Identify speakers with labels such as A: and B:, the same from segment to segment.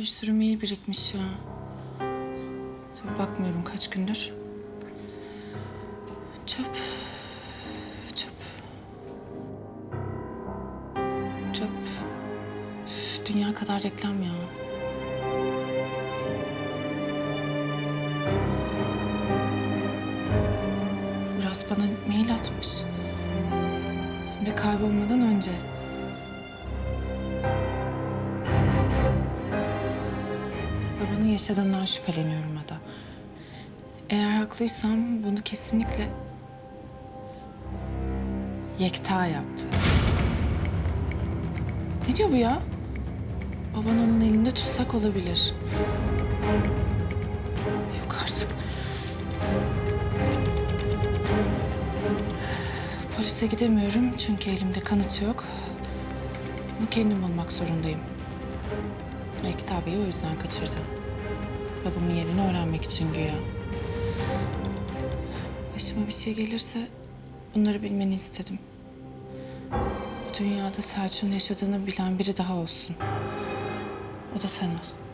A: Bir sürü mail birikmiş ya. Tabii bakmıyorum kaç gündür. Çöp. Çöp. Çöp. Üf, dünya kadar reklam ya. Uras bana mail atmış. Ve kaybolmadan önce. Babanın yaşadığından şüpheleniyorum Ada. Eğer haklıysam bunu kesinlikle Yekta yaptı. Ne diyor bu ya? Baban onun elinde tutsak olabilir. Yok artık. Polise gidemiyorum çünkü elimde kanıt yok. Bunu kendim bulmak zorundayım. Ekta abiyi o yüzden kaçırdı. Babamın yerini öğrenmek için güya. Başıma bir şey gelirse bunları bilmeni istedim. Bu dünyada Selçuk'un yaşadığını bilen biri daha olsun. O da sen ol.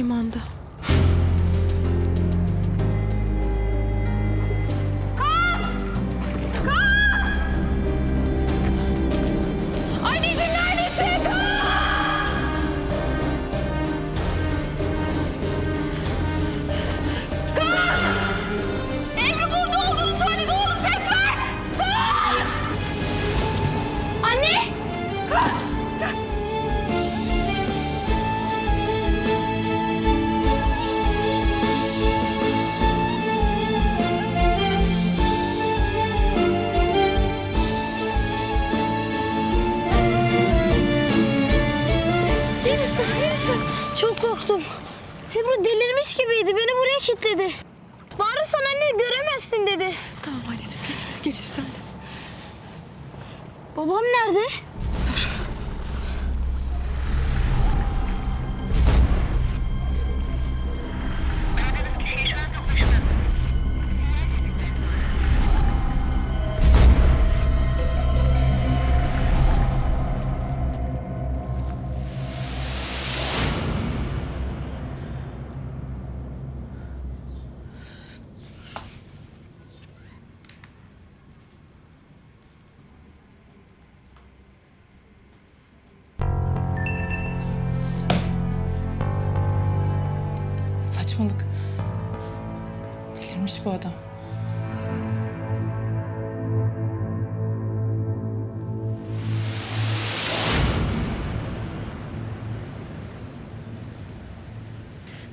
B: Limanda. Geçti bir tane.
C: Babam nerede?
A: Saçmalık. Delirmiş bu adam.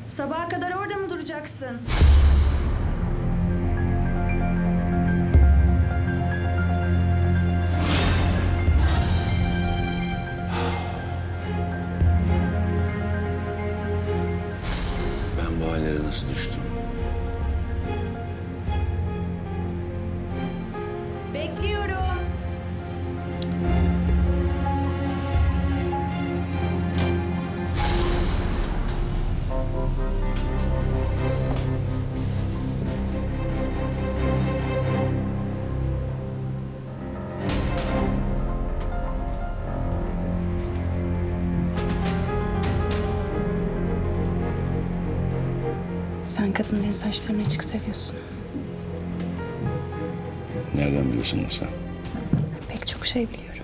D: Sabaha kadar orada mı duracaksın?
E: Bu hallere
A: Sen kadınların saçlarını açık seviyorsun.
E: Nereden biliyorsun sen?
A: Pek çok şey biliyorum.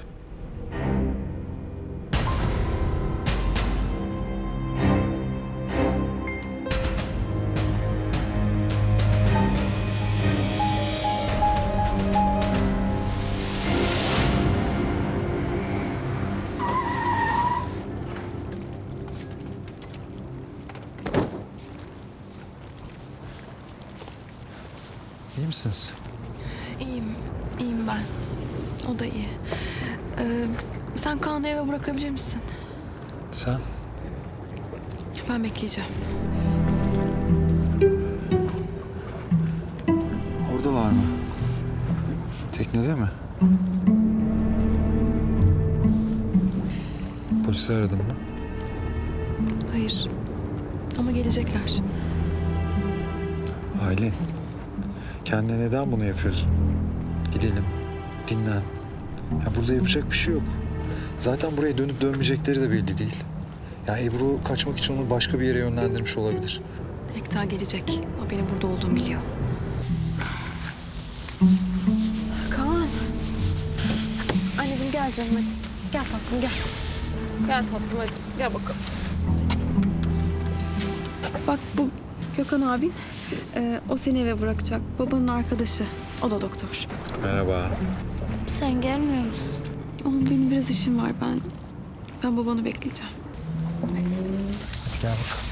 F: Misiniz?
C: İyiyim. iyiyim ben. O da iyi. Ee, sen Kaan'ı eve bırakabilir misin?
F: Sen?
C: Ben bekleyeceğim.
F: Oradalar mı? Teknede mi? Polisi aradın mı?
C: Hayır. Ama gelecekler.
F: Aylin. Kendine neden bunu yapıyorsun? Gidelim. Dinlen. Ya burada yapacak bir şey yok. Zaten buraya dönüp dönmeyecekleri de belli değil. Ya Ebru kaçmak için onu başka bir yere yönlendirmiş olabilir.
C: Ekta gelecek. O benim burada olduğumu biliyor. Kaan.
B: Anneciğim gel canım hadi. Gel tatlım gel. Gel tatlım hadi. Gel bakalım.
C: Bak bu Gökhan abin. Ee, o seni eve bırakacak. Babanın arkadaşı. O da doktor.
F: Merhaba.
B: Sen gelmiyor musun?
C: Oğlum benim biraz işim var ben. Ben babanı bekleyeceğim.
B: Hadi.
F: Hadi gel bakalım.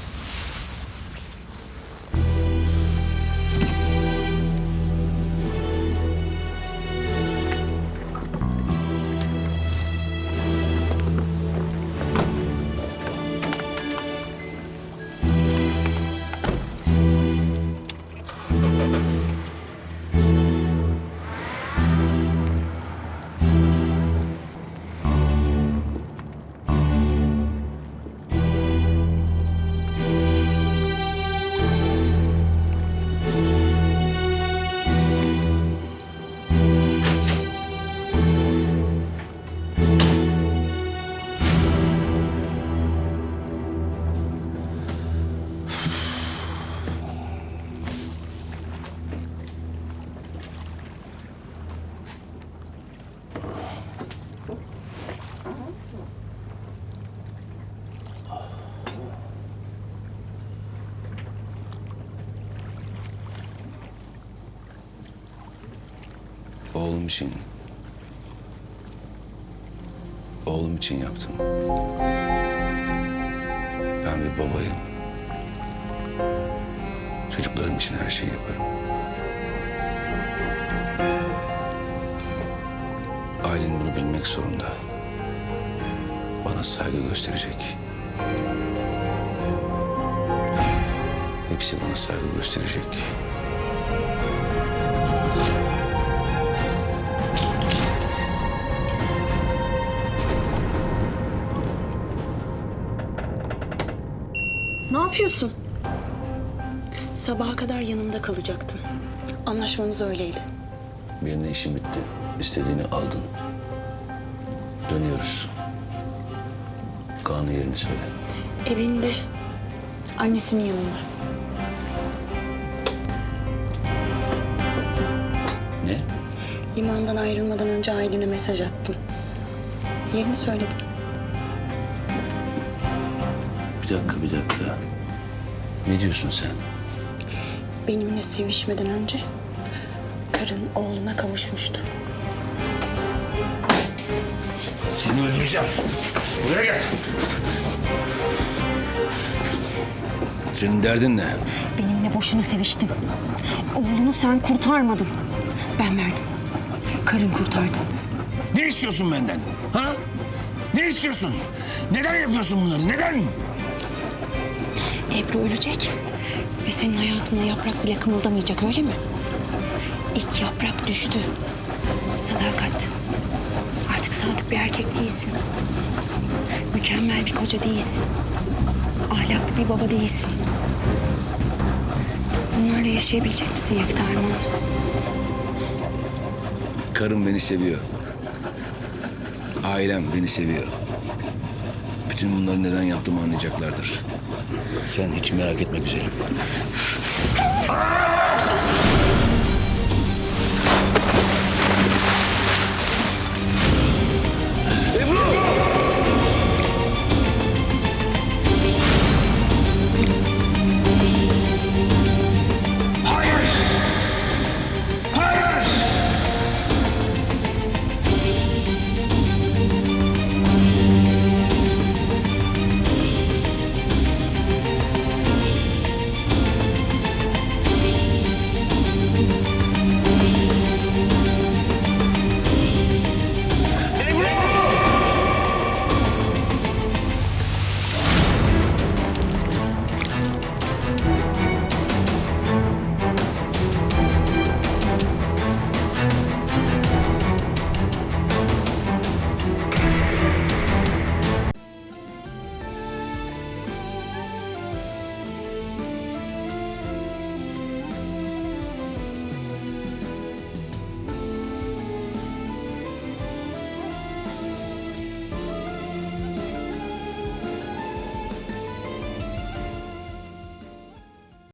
E: Oğlum için. Oğlum için yaptım. Ben bir babayım. Çocuklarım için her şeyi yaparım. Aylin bunu bilmek zorunda. Bana saygı gösterecek. Hepsi bana saygı gösterecek.
G: Ne yapıyorsun? Sabaha kadar yanımda kalacaktın. Anlaşmamız öyleydi.
E: Birine işin bitti. İstediğini aldın. Dönüyoruz. Kaan'ın yerini söyle.
G: Evinde. Annesinin yanında.
E: Ne?
G: Limandan ayrılmadan önce Aylin'e mesaj attım. Yerini söyledim.
E: Bir dakika, bir dakika. Ne diyorsun sen?
G: Benimle sevişmeden önce karın oğluna kavuşmuştu.
E: Seni öldüreceğim. Buraya gel. Senin derdin ne?
G: Benimle boşuna seviştin. Oğlunu sen kurtarmadın. Ben verdim. Karın kurtardı.
E: Ne istiyorsun benden? Ha? Ne istiyorsun? Neden yapıyorsun bunları? Neden?
G: Ebru ölecek. Ve senin hayatına yaprak bile kımıldamayacak öyle mi? İlk yaprak düştü. Sadakat. Artık sadık bir erkek değilsin. Mükemmel bir koca değilsin. Ahlaklı bir baba değilsin. Bunlarla yaşayabilecek misin Yekta Arman?
E: Karım beni seviyor. Ailem beni seviyor. Bütün bunları neden yaptığımı anlayacaklardır. Sen hiç merak etme güzelim.